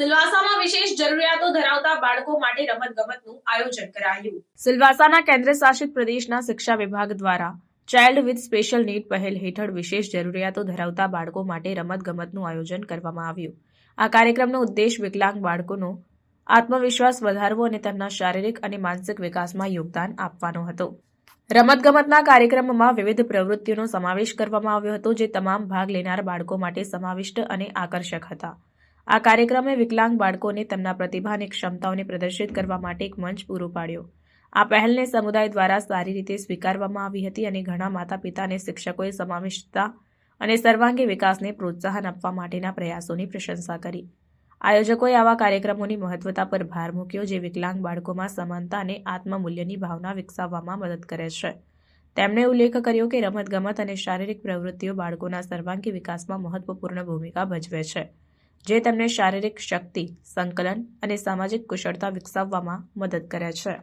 સિલવાસામાં વિશેષ જરૂરિયાતો ધરાવતા બાળકો માટે રમતગમતનું આયોજન કરાયું. સિલવાસાના કેન્દ્ર શાસિત પ્રદેશના શિક્ષા વિભાગ દ્વારા ચાઇલ્ડ વિથ સ્પેશિયલ નીડ પહેલ હેઠળ વિશેષ જરૂરિયાતો ધરાવતા બાળકો માટે રમતગમતનું આયોજન કરવામાં આવ્યું. આ કાર્યક્રમનો ઉદ્દેશ વિકલાંગ બાળકોનો આત્મવિશ્વાસ વધારવો અને તેમના શારીરિક અને માનસિક વિકાસમાં યોગદાન આપવાનો હતો. રમતગમતના કાર્યક્રમમાં વિવિધ પ્રવૃત્તિઓનો સમાવેશ કરવામાં આવ્યો હતો, જે તમામ ભાગ લેનાર બાળકો માટે સમાવિષ્ટ અને આકર્ષક હતા. આ કાર્યક્રમે વિકલાંગ બાળકોને તેમના પ્રતિભા અને ક્ષમતાઓને પ્રદર્શિત કરવા માટે એક મંચ પૂરો પાડ્યો. આ પહેલને સમુદાય દ્વારા સારી રીતે સ્વીકારવામાં આવી હતી અને ઘણા માતા પિતા અને શિક્ષકોએ સમાવિષ્ટતા અને સર્વાંગી વિકાસને પ્રોત્સાહન આપવા માટેના પ્રયાસોની પ્રશંસા કરી. આયોજકોએ આવા કાર્યક્રમોની મહત્વતા પર ભાર મૂક્યો જે વિકલાંગ બાળકોમાં સમાનતા અને આત્મમૂલ્યની ભાવના વિકસાવવામાં મદદ કરે છે. તેમણે ઉલ્લેખ કર્યો કે રમતગમત અને શારીરિક પ્રવૃત્તિઓ બાળકોના સર્વાંગી વિકાસમાં મહત્વપૂર્ણ ભૂમિકા ભજવે છે. જે તેમને શારીરિક શક્તિ સંકલન અને સામાજિક કુશળતા વિકસાવવામાં મદદ કરે છે.